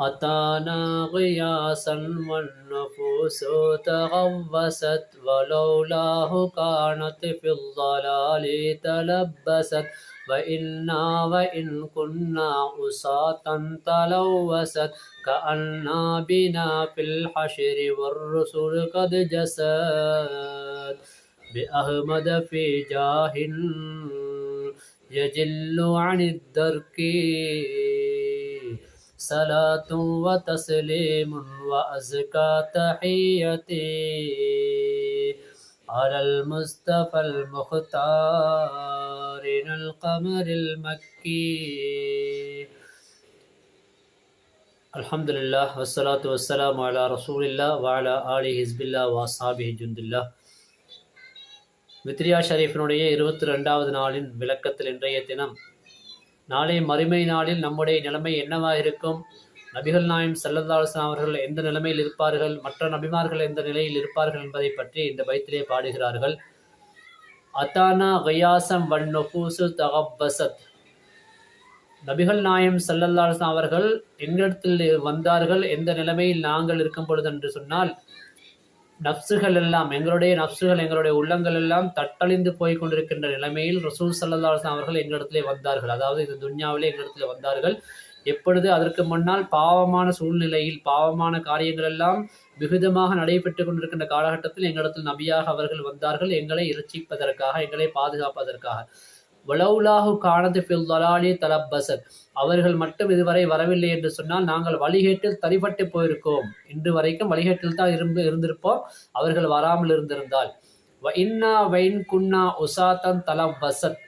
أتانا غياثا والنفوس تغوست ولولاه كانت في الضلال تلبست وإنا وإن كنا أساة تلوست كأنا بنا في الحشر والرسل قد جسد بأحمد في جاه يجل عن الدرك صلاة وتسليم وأزكى تحيتي على المصطفى المختار القمر المكي الحمد لله والصلاة والسلام على رسول الله وعلى آله حزب الله وأصحابه جند الله மித்ரியா ஷரீஃபினுடைய இருபத்தி ரெண்டாவது நாளின் விளக்கத்தில் இன்றைய தினம் நாளை மறுமை நாளில் நம்முடைய நிலைமை என்னவாக இருக்கும் நபிகள் நாயம் செல்லதாசன் அவர்கள் எந்த நிலைமையில் இருப்பார்கள்? மற்ற நபிமார்கள் எந்த நிலையில் இருப்பார்கள் என்பதை பற்றி இந்த பைத்திலே பாடுகிறார்கள். அத்தானா கயாசம் வன் நொபூசு தகப்பசத் நபிகள் நாயம் செல்லல்லாசன் அவர்கள் எங்களிடத்தில் வந்தார்கள் எந்த நிலைமையில் நாங்கள் இருக்கும் பொழுது என்று சொன்னால் நப்சுகள் எல்லாம் எங்களுடைய நப்சுகள் எங்களுடைய உள்ளங்கள் எல்லாம் தட்டழிந்து போய் கொண்டிருக்கின்ற நிலைமையில் ரசூல் சல்லா அவர்கள் எங்களிடத்திலே வந்தார்கள். அதாவது இந்த துன்யாவிலே எங்களிடத்தில் வந்தார்கள். எப்பொழுது அதற்கு முன்னால் பாவமான சூழ்நிலையில் பாவமான காரியங்கள் எல்லாம் விகிதமாக நடைபெற்று கொண்டிருக்கின்ற காலகட்டத்தில் எங்களிடத்தில் நபியாக அவர்கள் வந்தார்கள். எங்களை இரட்சிப்பதற்காக எங்களை பாதுகாப்பதற்காக. வலவுலாஹு காணது ஃபில் தலாலி தலப்பசத் அவர்கள் மட்டும் இதுவரை வரவில்லை என்று சொன்னால் நாங்கள் வழிகேட்டில் தரிப்பட்டு போயிருக்கோம். இன்று வரைக்கும் வழிகேட்டில் தான் இருந்து இருந்திருப்போம். அவர்கள் வராமல் இருந்திருந்தால். இன்னா வைன் குன்னா உசாத்தன் தலம் வசத்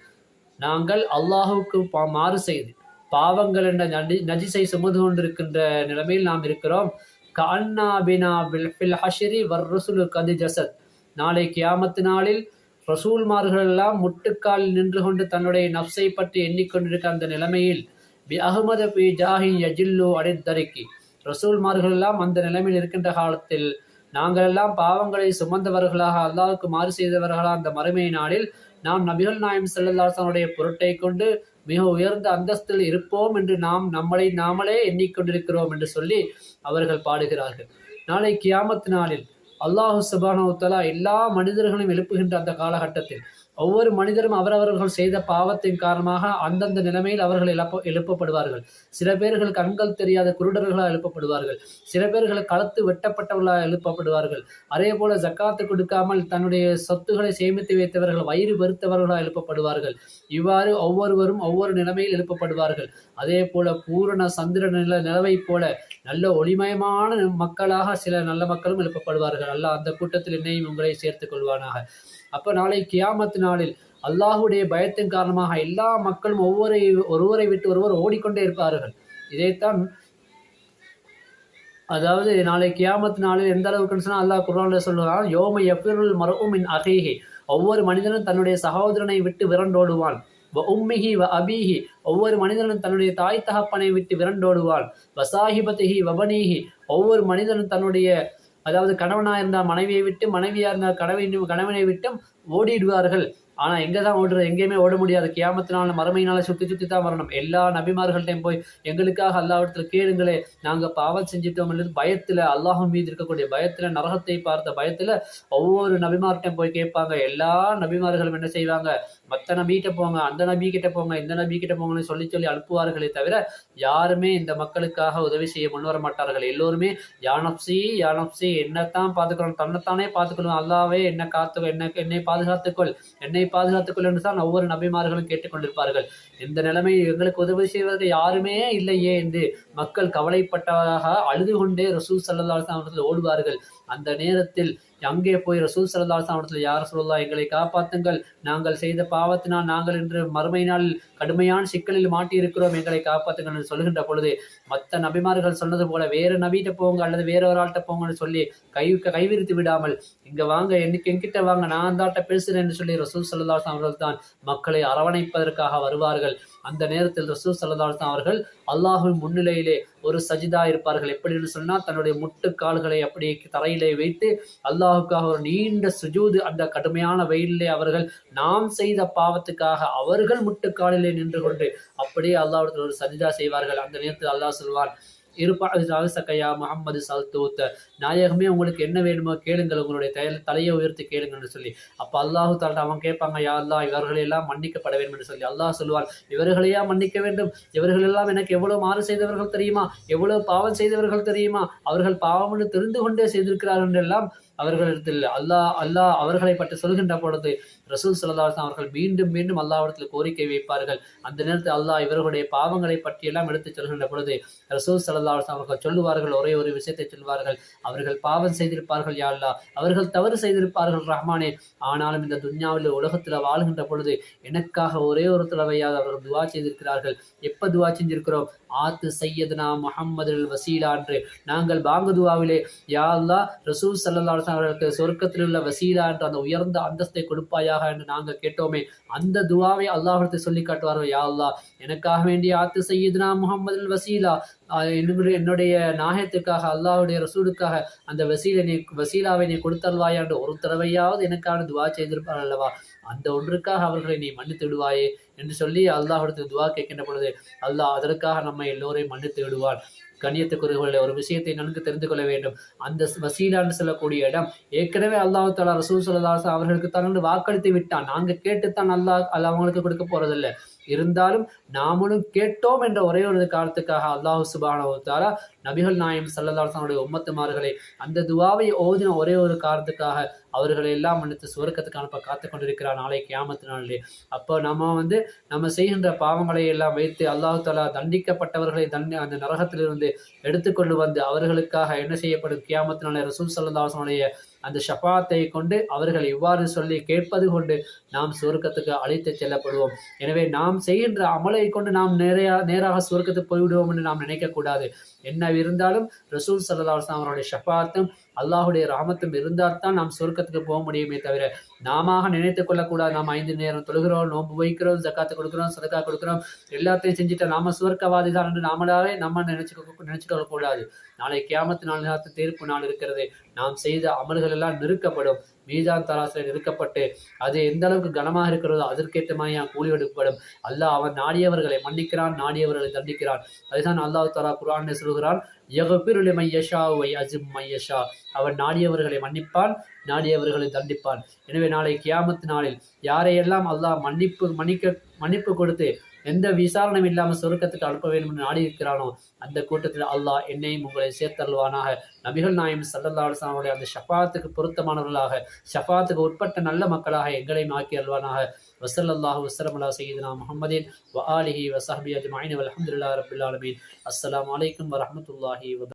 நாங்கள் அல்லாஹுக்கு மாறு செய்து பாவங்கள் என்ற நடி நஜிசை சுமந்து கொண்டிருக்கின்ற நிலைமையில் நாம் இருக்கிறோம். கண்ணா பினா பில் ஹஷரி வர் ருசுலு கதி ஜசத். நாளை கியாமத்து நாளில் ரசூல்மார்கள் எல்லாம் முட்டுக்கால் நின்று கொண்டு தன்னுடைய நப்சை பற்றி எண்ணிக்கொண்டிருக்க அந்த நிலைமையில் பி அகமது பி ஜாஹி யஜில்லு அடித்தரிக்கி ரசூல்மார்கள் எல்லாம் அந்த நிலைமையில் இருக்கின்ற காலத்தில் நாங்கள் எல்லாம் பாவங்களை சுமந்தவர்களாக அல்லாவுக்கு மாறு செய்தவர்களாக அந்த மறுமை நாளில் நாம் நபிகள் நாயம் செல்லல்லாசனுடைய பொருட்டை கொண்டு மிக உயர்ந்த அந்தஸ்தில் இருப்போம் என்று நாம் நம்மளை நாமளே எண்ணிக்கொண்டிருக்கிறோம் என்று சொல்லி அவர்கள் பாடுகிறார்கள். நாளை கியாமத் நாளில் அல்லாஹு சுபானவுத்தலா எல்லா மனிதர்களையும் எழுப்புகின்ற அந்த காலகட்டத்தில். ஒவ்வொரு மனிதரும் அவரவர்கள் செய்த பாவத்தின் காரணமாக அந்தந்த நிலைமையில் அவர்கள் எழுப்ப எழுப்பப்படுவார்கள். சில பேர்கள் கண்கள் தெரியாத குருடர்களாக எழுப்பப்படுவார்கள். சில பேர்கள் களத்து வெட்டப்பட்டவர்களாக எழுப்பப்படுவார்கள். அதே போல ஜக்காத்து கொடுக்காமல் தன்னுடைய சொத்துக்களை சேமித்து வைத்தவர்கள் வயிறு வெறுத்தவர்களாக எழுப்பப்படுவார்கள். இவ்வாறு ஒவ்வொருவரும் ஒவ்வொரு நிலைமையில் எழுப்பப்படுவார்கள். அதே போல பூரண சந்திர நில நிலவை போல நல்ல ஒளிமயமான மக்களாக சில நல்ல மக்களும் எழுப்பப்படுவார்கள். அல்லாஹ் அந்த கூட்டத்தில் என்னையும் உங்களை சேர்த்துக் கொள்வானாக. அப்போ நாளை கியாமத்து நாளில் அல்லாஹுடைய பயத்தின் காரணமாக எல்லா மக்களும் ஒவ்வொரு ஒருவரை விட்டு ஒருவர் ஓடிக்கொண்டே இருப்பார்கள். இதைத்தான் அதாவது நாளை கியாமத்து நாளில் எந்த அளவுக்குன்னு சொன்னால் அல்லாஹ் குரானில் சொல்லுவான் யோம எப்பிருள் மரவும் மின் அகேஹி. ஒவ்வொரு மனிதனும் தன்னுடைய சகோதரனை விட்டு விரண்டோடுவான். வ உம்மிஹி வ அபீஹி ஒவ்வொரு மனிதனும் தன்னுடைய தாய் தகப்பனை விட்டு விரண்டோடுவாள். வசாஹிபத்திஹி வபனீஹி. ஒவ்வொரு மனிதனும் தன்னுடைய அதாவது கணவனாக இருந்தால் மனைவியை விட்டு மனைவியாக இருந்தால் கணவனை கணவனை விட்டும் ஓடிடுவார்கள். ஆனால் எங்கே தான் ஓடுறது எங்கேயுமே ஓட முடியாது. கியாமத்தினால மறுமையினால சுற்றி சுற்றி தான் வரணும். எல்லா நபிமார்கள்ட்டையும் போய் எங்களுக்காக அல்லாவிடத்தில் கேளுங்களே நாங்கள் பாவம் செஞ்சிட்டோம் அல்லது பயத்தில் அல்லாஹும் மீது இருக்கக்கூடிய பயத்தில் நரகத்தை பார்த்த பயத்தில் ஒவ்வொரு நபிமார்கிட்டையும் போய் கேட்பாங்க. எல்லா நபிமார்களும் என்ன செய்வாங்க? மற்ற நபிகிட்ட போங்க அந்த நபி போங்க இந்த நபி போங்கன்னு சொல்லி சொல்லி அனுப்புவார்களே தவிர யாருமே இந்த மக்களுக்காக உதவி செய்ய முன் வர மாட்டார்கள். எல்லோருமே யானப்சி யானப்சி என்னத்தான் பார்த்துக்கிறோம் தன்னைத்தானே பார்த்துக்கணும் அல்லாவே என்ன காத்து என்ன என்னை பாதுகாத்துக்கொள். என்னை பாதுகாத்துக்கொள் என்று தான் ஒவ்வொரு நபிமார்களும் கேட்டுக்கொண்டிருப்பார்கள். இந்த நிலைமை எங்களுக்கு உதவி செய்வதற்கு யாருமே இல்லையே என்று மக்கள் கவலைப்பட்டதாக அழுது கொண்டே ரசூல் சல்லா அவர்கள் ஓடுவார்கள். அந்த நேரத்தில் அங்கே போய் ரசூல் சல்லா அவர்கள் யார் சொல்லா எங்களை காப்பாற்றுங்கள் நாங்கள் செய்த பாவத்தினால் நாங்கள் இன்று மறுமை நாளில் கடுமையான சிக்கலில் மாட்டியிருக்கிறோம். எங்களை காப்பாற்றுங்கள் என்று சொல்கின்ற பொழுது மற்ற நபிமார்கள் சொன்னது போல வேறு நபிகிட்ட போங்க அல்லது வேற ஒரு ஆள்கிட்ட போங்கன்னு சொல்லி கை கைவிரித்து விடாமல் இங்க வாங்க என்னைக்கு என்கிட்ட வாங்க நான் தாட்ட பேசுகிறேன் என்று சொல்லி ரசூல் சல்லா அவர்கள் தான் மக்களை அரவணைப்பதற்காக வருவார்கள். அந்த நேரத்தில் ரசூ சல்லா அவர்கள் அல்லாஹுவின் முன்னிலையிலே ஒரு சஜிதா இருப்பார்கள். எப்படின்னு சொன்னால் தன்னுடைய முட்டு கால்களை அப்படியே தரையிலே வைத்து அல்லாஹுக்காக ஒரு நீண்ட சுஜூது அந்த கடுமையான வெயிலே அவர்கள் நாம் செய்த பாவத்துக்காக அவர்கள் முட்டுக்காலிலே நின்று கொண்டு அப்படியே அல்லாஹிடத்தில் ஒரு சஜிதா செய்வார்கள். அந்த நேரத்தில் அல்லாஹ் சொல்வான் இருப்பா சக்கையா முகமது சல்தூத். நாயகமே உங்களுக்கு என்ன வேணுமோ கேளுங்கள். உங்களுடைய தய- தலையை உயர்த்தி கேளுங்கள்னு சொல்லி. அப்போ அல்லாஹு தாலா அவன் கேட்பாங்க யா அல்லாஹ் இவர்களையெல்லாம் மன்னிக்கப்பட வேண்டும் என்று சொல்லி அல்லாஹ் சொல்லுவான். இவர்களையா மன்னிக்க வேண்டும்? இவர்கள் எல்லாம் எனக்கு எவ்வளோ மாறு செய்தவர்கள் தெரியுமா? எவ்வளோ பாவம் செய்தவர்கள் தெரியுமா? அவர்கள் பாவம்னு தெரிந்து கொண்டே செய்திருக்கிறார்கள் என்றெல்லாம் அவர்களிடத்தில் அல்லாஹ் அல்லாஹ் அவர்களை பற்றி சொல்கின்ற பொழுது ரசூல் சல்லாஹ் அவர்கள் மீண்டும் மீண்டும் அல்லாவிடத்தில் கோரிக்கை வைப்பார்கள். அந்த நேரத்தில் அல்லாஹ் இவர்களுடைய பாவங்களை பற்றியெல்லாம் எடுத்துச் சொல்கின்ற பொழுது ரசூல் சல்லாஹ் அவர்கள் சொல்லுவார்கள் ஒரே ஒரு விஷயத்தை சொல்வார்கள் அவர்கள் பாவம் செய்திருப்பார்கள் யா அல்லாஹ். அவர்கள் தவறு செய்திருப்பார்கள் ரஹ்மானே. ஆனாலும் இந்த துன்யாவில் உலகத்தில் வாழ்கின்ற பொழுது எனக்காக ஒரே ஒரு தடவையாவது அவர்கள் துவா செய்திருக்கிறார்கள். எப்போ துவா செஞ்சிருக்கிறோம்? ஆத்து சையதுனா முஹம்மது வசீலா என்று. நாங்கள் பாங்கு யாழ்லா யா ரசூல் சல்லல்லாஹு அவர்களுக்கு சொர்க்கத்தில் உள்ள வசீலா என்று அந்த உயர்ந்த அந்தஸ்தை கொடுப்பாயாக என்று நாங்கள் கேட்டோமே. அந்த துவாவை அல்லாஹ்விடத்தை சொல்லி காட்டுவார்கள் யாழ்லா எனக்காக வேண்டிய ஆத்து சையதுனா முகமது வசீலா. என்னுடைய என்னுடைய நாயத்துக்காக அல்லாஹுடைய ரசூலுக்காக அந்த வசீலை நீ வசீலாவை நீ கொடுத்தல்வாயாண்டு ஒரு தடவையாவது எனக்கான துவா செய்திருப்பார் அல்லவா? அந்த ஒன்றுக்காக அவர்களை நீ மன்னித்து விடுவாயே. என்று சொல்லி அல்லாஹ்விடத்தில் துவா கேட்கின்ற பொழுது அல்லாஹ் அதற்காக நம்மை எல்லோரையும் மன்னித்து விடுவான். கண்ணியத்துக்குரியவர்களே ஒரு விஷயத்தை நன்கு தெரிந்து கொள்ள வேண்டும். அந்த வசீலான்னு சொல்லக்கூடிய இடம் ஏற்கனவே அல்லாஹ் தாலா ரசூல் சல்லாஸ் அவர்களுக்கு தான் வாக்களித்து விட்டான். நாங்க கேட்டுத்தான் அல்லாஹ் அல்ல அவங்களுக்கு கொடுக்க போறதில்லை. இருந்தாலும் நாமளும் கேட்டோம் என்ற ஒரே ஒரு காரணத்துக்காக அல்லாஹு சுபானு தாலா நபிகள் நாயம் சல்லதாசனுடைய உம்மத்துமார்களை அந்த துவாவை ஓதின ஒரே ஒரு காரணத்துக்காக அவர்களை எல்லாம் மன்னித்து சுவர்க்கத்துக்கு அனுப்ப காத்து கொண்டிருக்கிறார் நாளை கியாமத்து நாளிலே. அப்போ நம்ம வந்து நம்ம செய்கின்ற பாவங்களை எல்லாம் வைத்து அல்லாஹு தாலா தண்டிக்கப்பட்டவர்களை தண்டி அந்த நரகத்திலிருந்து எடுத்துக்கொண்டு வந்து அவர்களுக்காக என்ன செய்யப்படும்? கியாமத்து நாளை ரசூல் சல்லாசனுடைய அந்த ஷபாத்தை கொண்டு அவர்கள் இவ்வாறு சொல்லி கேட்பது கொண்டு நாம் சுவர்க்கத்துக்கு அழைத்து செல்லப்படுவோம். எனவே நாம் செய்கின்ற அமலை கொண்டு நாம் நேரையா நேராக சுவர்க்கத்துக்கு போய்விடுவோம் என்று நாம் நினைக்கக்கூடாது. என்ன இருந்தாலும் ரசூல் சல்லாஹ் அவருடைய ஷஃபாத்தும் அல்லாஹுடைய ராமத்தும் இருந்தால் தான் நாம் சொர்க்கத்துக்கு போக முடியுமே தவிர நாம நினைத்துக் கொள்ளக்கூடாது. நாம் ஐந்து நேரம் தொழுகிறோம் நோன்பு வைக்கிறோம் ஜக்காத்து கொடுக்குறோம் சதக்கா கொடுக்குறோம் எல்லாத்தையும் செஞ்சுட்டு நாம சுவர்க்கவாதி தான் என்று நாமளாவே நம்ம நினைச்சு நினைச்சுக்கொள்ளக்கூடாது நாளை கேமத்து நாள் நேரத்து தீர்ப்பு நாள் இருக்கிறது. நாம் செய்த அமல்கள் எல்லாம் நிறுக்கப்படும். மீதான் தராசில் நிறுக்கப்பட்டு அது எந்த அளவுக்கு கனமாக இருக்கிறதோ அதற்கேற்ற மாதிரி கூலி எடுக்கப்படும். அல்லாஹ் அவன் நாடியவர்களை மன்னிக்கிறான் நாடியவர்களை தண்டிக்கிறான். அதுதான் அல்லாஹ் தாலா குரான் சொல்கிறான் யகபிருளி மையஷா ஒய் அஜிம் மையஷா அவன் நாடியவர்களை மன்னிப்பான் நாடியவர்களை தண்டிப்பான். எனவே நாளை கியாமத்து நாளில் யாரையெல்லாம் அல்லாஹ் மன்னிப்பு மன்னிக்க மன்னிப்பு கொடுத்து எந்த விசாரணையும் இல்லாமல் சொருக்கத்துக்கு அனுப்ப வேண்டும் என்று நாடி இருக்கிறானோ அந்த கூட்டத்தில் அல்லாஹ் என்னையும் உங்களை சேர்த்தல்வானாக நபிகள் நாயம் சல்லல்லா அலுவலாமுடைய அந்த ஷஃபாத்துக்கு பொருத்தமானவர்களாக ஷஃபாத்துக்கு உட்பட்ட நல்ல மக்களாக எங்களையும் ஆக்கி அல்வானாக வசல்லாஹு வசலமலா சையீதுனா முஹம்மதின் வ ஆலிஹி வசஹபி அஜ்மாயின். அலமதுல்லா ரபுல்லாலமீன் அஸ்லாம் வலைக்கம் அலைக்கும் வரஹ்மத்துல்லாஹி வ